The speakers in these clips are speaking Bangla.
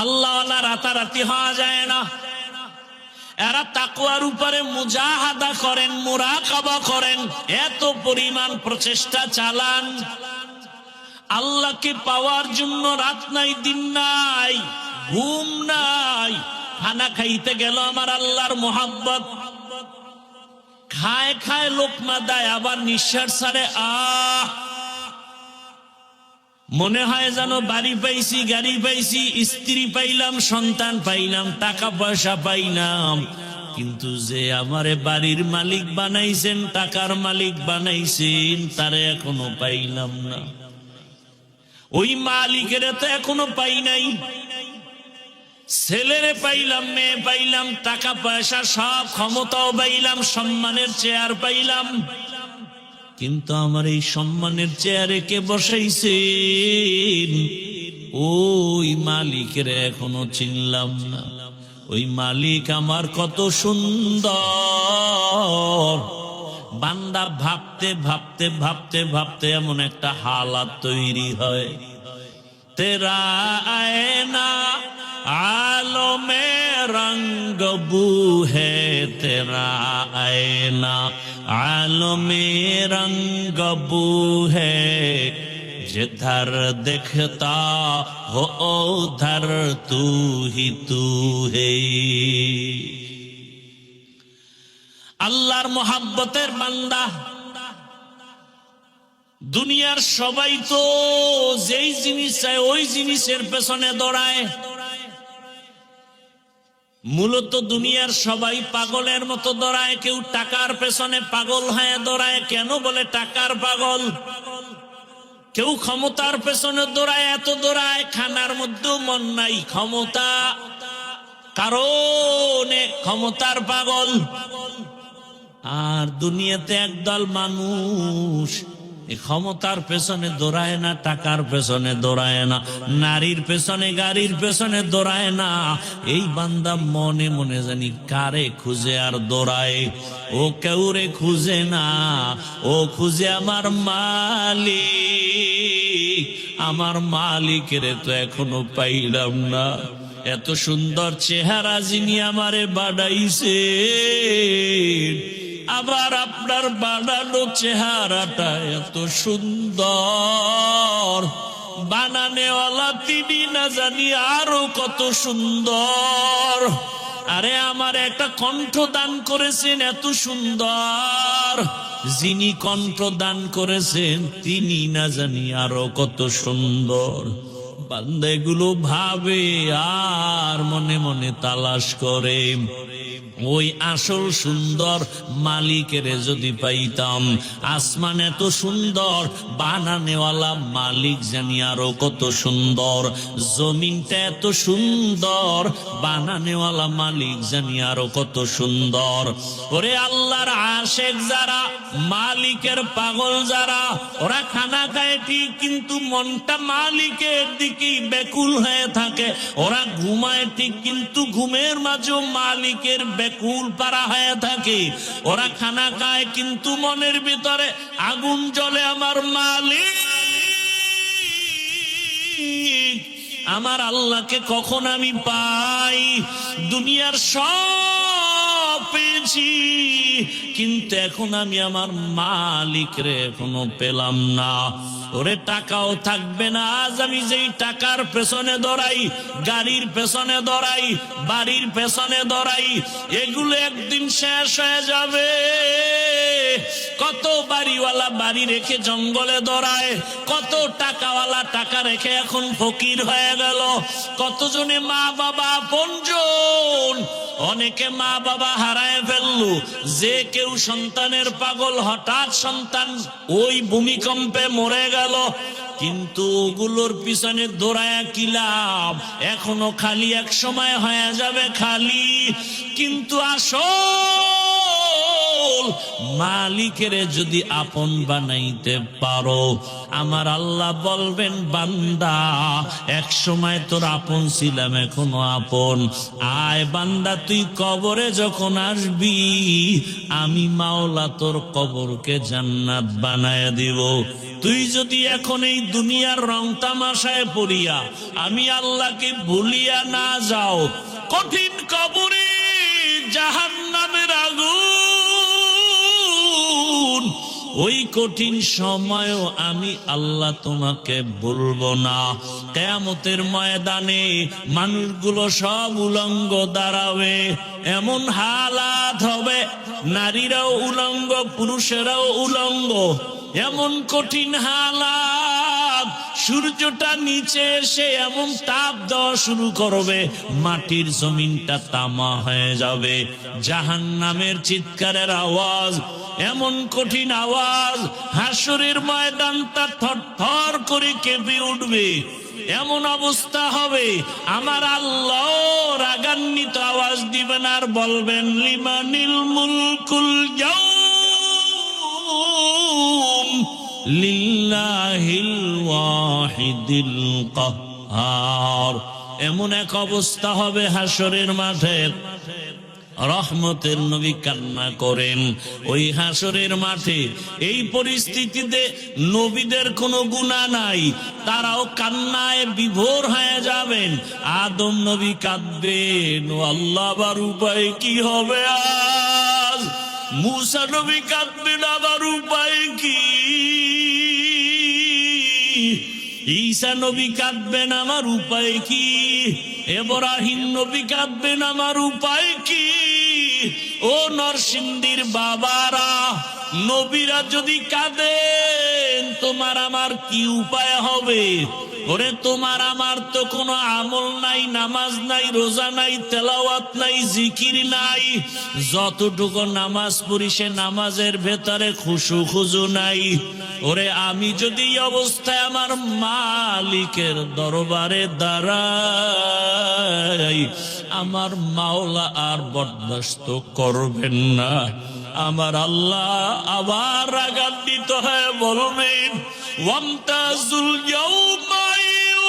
আল্লাহ রাতারাতি হওয়া যায় না। এরা তাকুয়ার উপরে মুজাহাদা করেন, মুরাকাবা করেন, এত পরিমাণ প্রচেষ্টা চালান। আল্লাহকে পাওয়ার জন্য রাত নাই, দিন নাই, ঘুম নাই। খানা খাইতে গেল আমার আল্লাহর মোহাব্বত। খায় খায় লোকমা দেয় আবার নিঃশ্বাস ছাড়ে, আহ! মনে হয় যেন বাড়ি পাইছি, গাড়ি পাইছি, স্ত্রী পাইলাম, সন্তান পাইলাম, টাকা পয়সা পাইলাম। কিন্তু যে আমারে বাড়ির মালিক বানাইছেন, টাকার মালিক বানাইছেন, তারে এখনও পাইলাম না। ওই মালিকের তো এখনও পাই নাই। ছেলেরে পাইলাম, মেয়ে পাইলাম, টাকা পয়সা সব ক্ষমতাও পাইলাম, সম্মানের চেয়ার পাইলাম। কিন্তু আমার এই সম্মানের চেয়ারে কে বসাইছেন? ওই মালিকের এখনও চিনলাম না। ওই মালিক আমার কত সুন্দর। বান্দা ভাবতে ভাবতে ভাবতে ভাবতে এমন একটা হালাত তৈরি হয়। তেরা আয়না आलो রঙ্গ বু হে তেরা আয়না আলমে রঙ্গ বু হে জিধর দেখতা হো ধর তু হি তু হে আল্লাহর মোহাম্বতের মান্দা দুনিয়ার সবাই তো যেই জিনিস চায় ওই জিনিসের পেছনে দৌড়ায় মূলত দুনিয়ার সবাই পাগলের মতো দৌড়ায় কেউ টাকার পেছনে পাগল হয়ে দৌড়ায় কেন বলে টাকার পাগল? কেউ ক্ষমতার পেছনে দৌড়ায় এত দৌড়ায় খানার মধ্যেও মন নাই ক্ষমতা। কারণে ক্ষমতার পাগল। আর দুনিয়াতে একদল মানুষ ক্ষমতার পেছনে দৌড়ায় না, টাকার পেছনে দৌড়ায় না, নারীর পেছনে, গাড়ির পেছনে দৌড়ায় না। এই বান্দা মনে মনে জানি কারে খুঁজে আর দৌড়ায়। ও কেউরে খুঁজে না, ও খুঁজে আমার মালিক। আমার মালিকের তো এখনও পাইলাম না। এত সুন্দর চেহারা যিনি আমারে বাড়াইছে আবার আপনার বানানো চেহারাটা এত সুন্দর। বানানেওয়ালা তিনি না জানি আরও কত সুন্দর। আরে আমার একটা কণ্ঠ দান করেছেন এত সুন্দর। যিনি কণ্ঠ দান করেছেন তিনি না জানি আরও কত সুন্দর। বান্দাগুলো ভাবে আর মনে মনে তালাশ করে। ওই আসল সুন্দর মালিকের যদি পাইতাম। আসমান এত সুন্দর, বানানেওয়ালা মালিক জানি আরও কত সুন্দর। জমিনটা এত সুন্দর, বানানেওয়ালা মালিক জানি আরও কত সুন্দর। ওরে আল্লাহর আশেক যারা, মালিকের পাগল যারা, ওরা খানা খায় ঠিক, কিন্তু মনটা মালিকের দিকেই বেকুল হয়ে থাকে। ওরা ঘুমায় ঠিক, কিন্তু ঘুমের মাঝেও মালিকের বেকুল পারা হয়ে থাকে। ওরা খানা খায়, কিন্তু মনের ভিতরে আগুন জ্বলে আমার মালিক। আমার আল্লাহকে কখন আমি পাই? দুনিয়ার সব পেয়েছি। কিন্তু এখন আমি আমার মালিক রে এখনও পেলাম না। ওরে টাকাও থাকবে না, আজ আমি যেই টাকার পেছনে দৌড়াই, গাড়ির পেছনে দৌড়াই, বাড়ির পেছনে দৌড়াই, এগুলো একদিন শেষ হয়ে যাবে। কত বাড়িওয়ালা বাড়ি রেখে জঙ্গলে দৌড়ায়, কত টাকাওয়ালা টাকা রেখে এখন ফকির হয়ে গেল। কতজনে মা বাবা পঞ্জন অনেকে মা বাবা হারায় ফেলল। যে কেউ সন্তানের পাগল, হঠাৎ সন্তান ওই ভূমিকম্পে মরে গেল। কিন্তু ওগুলোর পিছনে দৌড়ায় কি লাভ? এখনও খালি এক সময় হয়ে যাবে খালি। কিন্তু আসল মালিকের যদি আপন বানাইতে পারো। আমার আল্লাহ বলবেন, বান্দা, এক সময় তোর আপন ছিলাম, এখনও আপন। আয় বান্দা, তুই কবরে যখন আসবি, আমি মাওলা তোর কবরকে জান্নাত বানায় দিব। তুই যদি এখন এই দুনিয়ার রং তামাশায় পড়িয়া, আমি আল্লাহকে ভুলিয়া না যাও, কঠিন কবরে জাহান নামের আগুন ওই কঠিন সময়ও আমি আল্লাহ তোমাকে বলব না। কেয়ামতের ময়দানে মানুষগুলো সব উলঙ্গ দাঁড়াবে, এমন হালাত হবে, নারীরাও উলঙ্গ, পুরুষেরাও উলঙ্গ, এমন কঠিন হালাত, সূর্যটা নিচে এসে এমন তাপ দেওয়া শুরু করবে, মাটির জমিনটা তামা হয়ে যাবে। জাহান নামের চিৎকারের আওয়াজ এমন কঠিন আওয়াজ হাসরের ময়দানটা থর থর করে কেঁপে উঠবে। এমন অবস্থা হবে। আমার আল্লাহ রাগান্বিত আওয়াজ দিবেন আর বলবেন, লিমানিল মুলকুল যাও লিল্লাহিল ওয়াহিদিল কাহ্হার এমন এক অবস্থা হবে হাসরের মাঠের। রহমতের নবী কান্না করেন। ওই হাসরের মাঠে এই পরিস্থিতিতে নবীদের কোনো গুণা নাই। তারাও কান্নায় বিভোর হয়ে যাবেন। আদম নবী কাঁদবেন, ও আল্লাহ আবার উপায় কি হবে আজ? মুসা নবী কাঁদবেন, আবার উপায় কি? ঈসা নবী কাঁদবেন, আমার উপায় কি? এবরাহিম নবী কাঁদবেন, আমার উপায় কি? ও নরসিংদীর বাবারা নবীরা যদি কাঁদেন তোমার আমার কি উপায় হবে? ওরে তোমার আমার তো কোনো আমল নাই, নামাজ নাই, রোজা নাই, তেলাওয়াত নাই, জিকির নাই। যতটুকু নামাজ পড়ি সে নামাজের ভেতরে খুশু খুজু নাই। ওরে আমি যদি অবস্থায় আমার মালিকের দরবারে দাঁড়াই, আমার মাওলা আর বরদাস্ত করবেন না। আমার আল্লাহ আবার রাগান্বিত হয়ে বলবেন, ওয়ামতাজুল ইয়াউমা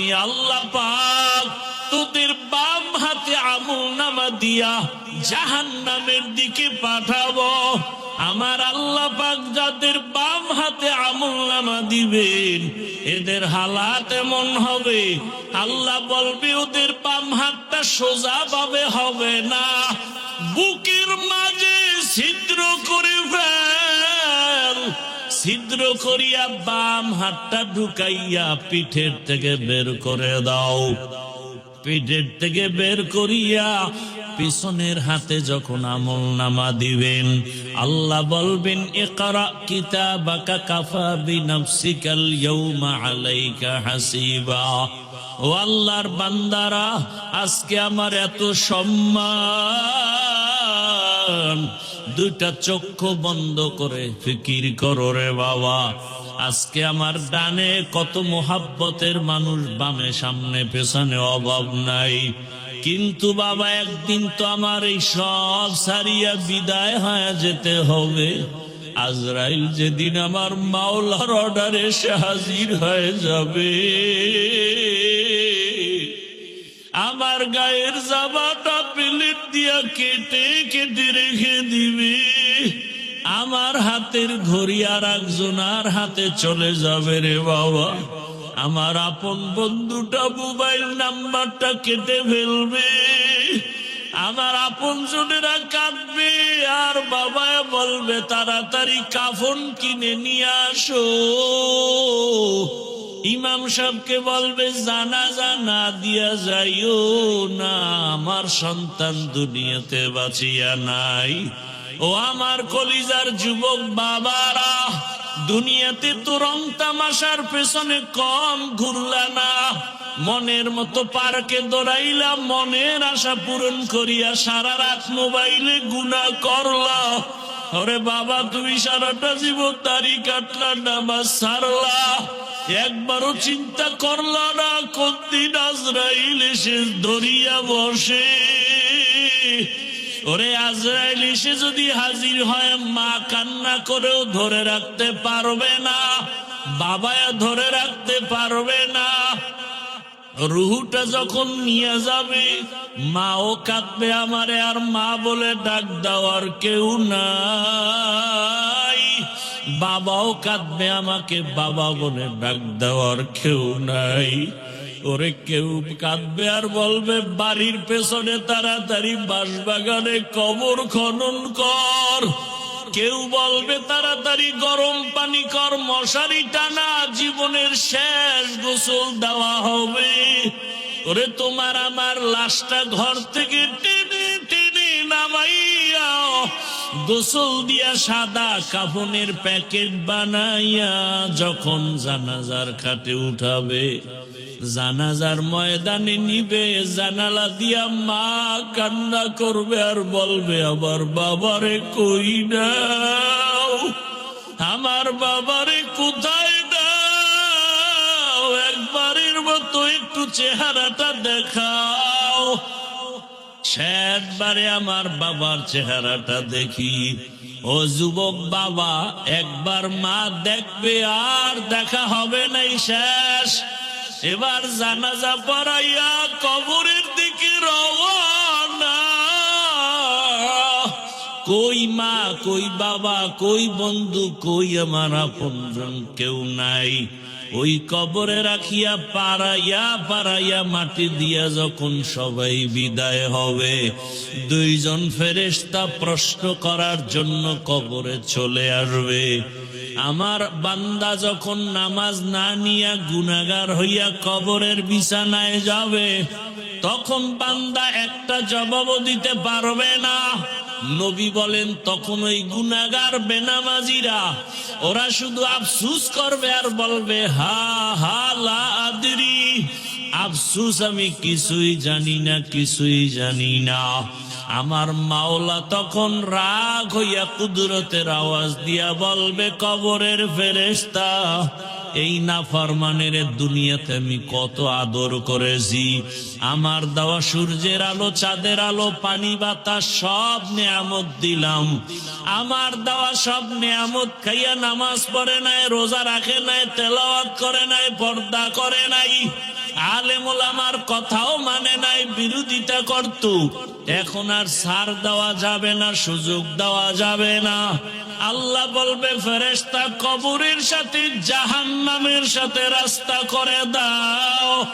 আমি আল্লাহ পাক তোদের বাম হাতে আমল নামা দিয়া জাহান নামের দিকে পাঠাবো। আমার আল্লাহ পাক যাদের বাম হাতে আমল নামা দিবেন, এদের হালাত এমন হবে, আল্লাহ বলবে, ওদের বাম হাতটা সোজা ভাবে হবে না। বুকের মাঝে ছিদ্র করে ছিদ্র করিয়া বাম হাতটা ঢুকাইয়া পিঠের থেকে বের করে দাও। পিঠের থেকে বের করিয়া পিছনের হাতে যখন আমল নামা দিবেন, আল্লাহ বলবেন কাফা হাসিবা। ও আল্লাহর বান্দারা, আজকে আমার এত সম্মান দুইটা চক্ষু বন্ধ করে ফিকির করো রে বাবা। আজকে আমার ডানে কত মোহাব্বতের মানুষ বামে সামনে পেছনে অভাব নাই। কিন্তু বাবা, একদিন তো আমার এই সব সারিয়া বিদায় হয়ে যেতে হবে। আজরাইল যেদিন আমার মাওলার অর্ডারে এসে হাজির হয়ে যাবে। আমার গায়ের জামাটা প্লেট দিয়া কেটে কেটে রেখে দিবে। আমার হাতের ঘড়ি আর একজনার হাতে চলে যাবে রে বাবা। আমার আপন বন্ধুটা মোবাইল নাম্বারটা কেটে ফেলবে। আমার আপন জনেরা কাঁদবে আর বাবা বলবে, তাড়াতাড়ি কাফন কিনে নিয়ে আসো। ইমাম সাহেবকে বলবে, জানা জানা দিয়া যাইও না, আমার সন্তান দুনিয়াতে বাঁচিয়া নাই। ও আমার কলিজার যুবক বাবারা, দুনিয়াতে তো রং তামাশার পেছনে কম ঘুরলা না। মনের মতো পার্কে দৌড়াইলা, মনের আশা পূরণ করিয়া সারা রাত মোবাইলে গুণা করলা। ওরে বাবা তুমি সারাটা জীবন দাড়ি কাটলা নামাজ সারলা। একবারও চিন্তা করলা না, কোন দিন আজরাইল এসে ধরিয়া বসে? ওরে আজরাইল এসে যদি হাজির হয়, মা কান্না করেও ধরে রাখতে পারবে না, বাবায়া ধরে রাখতে পারবে না। রুহুটা যখন নিয়ে যাবে, মাও কাঁদবে আমারে, আর মা বলে ডাক দেওয়ার কেউ নাই। বাবাও কাঁদবে, আমাকে বাবা বলে, ডাক দেওয়ার কেউ নাই। ওরে কেউ কাঁদবে আর বলবে, বাড়ির পেছনে তাড়াতাড়ি বাঁশবাগানে কবর খনন কর। কেউ বলবে, তাড়াতাড়ি গরম পানি কর, মশারি টানা, জীবনের শেষ গোসল দেওয়া হবে। ওরে তোমার আমার লাশটা ঘর থেকে টেনে টেনে নামাইয়া গোসল দিয়া সাদা কাফনের প্যাকেট বানাইয়া যখন জানাজার খাটে উঠাবে, জানাজার ময়দানে নিবে, জানালা দিয়া মা কান্না করবে আর বলবে আবার বাবারে কই নাও আমার বাবারে কোথায় নাও একবারের মতো একটু চেহারাটা দেখাও। শেষবারে আমার বাবার চেহারাটা দেখি। ও যুবক বাবা, একবার মা দেখবে আর দেখা হবে নাই শেষ। এবার জানাজা পড়াইয়া কবরের দিকে রওনা। কই মা, কই বাবা, কই বন্ধু, কই আমার আপনজন? কেউ নাই। ওই কবরে রাখিয়া পাড়াইয়া পাড়াইয়া মাটি দিয়া যখন সবাই বিদায় হবে, দুইজন ফেরেশতা প্রশ্ন করার জন্য কবরে চলে আসবে। আমার বান্দা যখন নামাজ না নিয়া গুনাগার হইয়া কবরের বিছানায় যাবে, তখন বান্দা একটা জবাবও দিতে পারবে না। নবী বলেন, তখন ওই গুনাগার বেনামাজিরা, ওরা শুধু আফসুস করবে আর বলবে, হা হা, লা আদরি। আফসুস আমি কিছুই জানি না, কিছুই জানি না। আমার মাওলা তখন রাগ হইয়া কুদরতের আওয়াজ দিয়া বলবে, কবরের ফেরেস্তা এই নাফরমানের দুনিয়াতে আমি কত আদর করেছি। আমার দেওয়া সূর্যের আলো, চাঁদের আলো, পানি, বাতাস, সব নেয়ামত দিলাম। আমার দেওয়া সব নেয়ামত খাইয়া নামাজ পড়ে নাই, রোজা রাখে নাই, তেলাওয়াত করে নাই, পর্দা করে নাই। আলেমুল আমার কথাও মানে নাই, বিরোধিতা করত। এখন আর সার দেওয়া যাবে না, সুযোগ দেওয়া যাবে না। আল্লাহ বলবে ফেরেস্তা কবরের সাথে জাহান নামের সাথে রাস্তা করে দাও।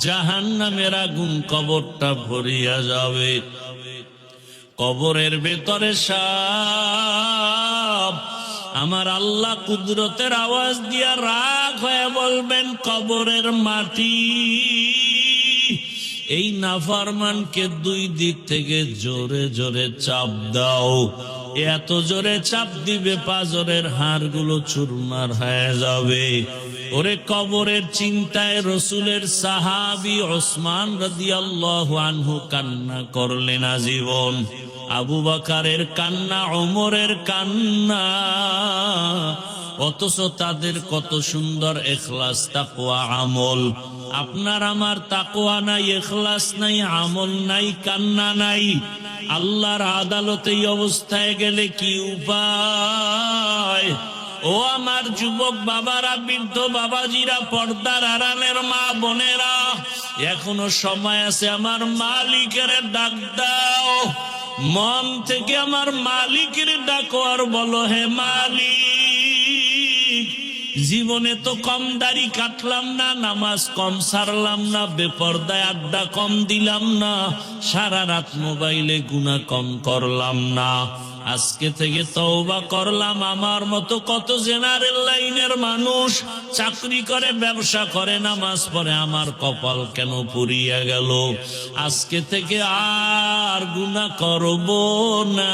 জাহান নামের আগুন কবরটা ভরিয়া যাবে। কবরের ভেতরে সাপ আমার আল্লাহ কুদরতের আওয়াজ দিয়া রাগ হয়ে বলবেন, কবরের মাটি, এই নাফারমানকে দুই দিক থেকে জোরে জোরে চাপ দাও। এত জোরে চাপ দিবে পাজরের হাড়গুলো চুরমার হয়ে যাবে। ওরে কবরের চিন্তায় রসুলের সাহাবি ওসমান রাদিয়াল্লাহু আনহু কান্না করলেন আজীবন আবু বাকারের কান্না, ওমরের কান্না। অথচ তাদের কত সুন্দর এখলাস, তাকওয়া, আমল। আপনার আমার তাকওয়া নাই, এখলাস নাই, আমল নাই, কান্না নাই। আল্লাহর আদালতে এই অবস্থায় গেলে কি উপায়? ও আমার যুবক বাবারা, বৃদ্ধ বাবাজিরা, পর্দার আড়ালের মা বোনেরা, এখনও সময় আছে আমার মালিকের ডাক দাও। মন থেকে আমার মালিকের ডাকো আর বলো, হে মালিক। জীবনে তো কম দাড়ি কাটলাম না, নামাজ কম সারলাম না, বেপর্দায় আড্ডা কম দিলাম না, সারা রাত মোবাইলে গুণা কম করলাম না। আজকে থেকে তওবা করলাম। আমার মতো কত জেনারেল লাইনের মানুষ চাকরি করে, ব্যবসা করে, নামাজ পড়ে, আমার কপাল কেন পুরিয়া গেল? আজকে থেকে আর গুণা করব না।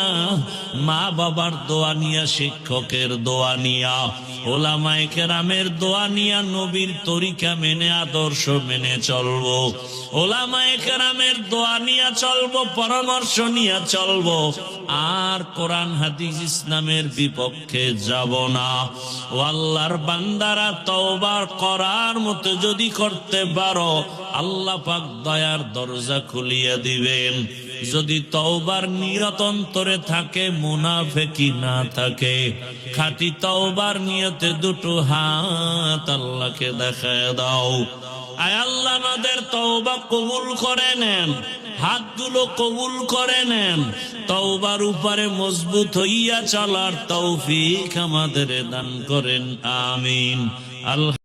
মা বাবার দোয়া নিয়া, শিক্ষকের দোয়া নিয়া, ওলামায়ে কেরামের দোয়া নিয়া, নবীর তরিকা মেনে, আদর্শ মেনে চলবো। ওলামায়ে কেরামের দোয়া নিয়া চলবো, পরামর্শ নিয়া চলবো। আর কোরআন, হাদিস ইসলামের বিপক্ষে যাব না। ও আল্লাহর বান্দারা তওবা করার মতো যদি করতে পারো, আল্লাহ পাক দয়ার দরজা খুলিয়ে দিবেন। যদি তওবার নিরতন্তরে থাকে, মুনাফেকি না থাকে, খাঁটি তওবার নিয়তে দুটো হাত আল্লাহকে দেখায় দাও। আয় আল্লাহ আমাদের তওবা কবুল করে নেন। হাতগুলো কবুল করে নেন। তওবার উপরে মজবুত হইয়া চলার তৌফিক আমাদের দান করেন, আমিন। আল্লাহ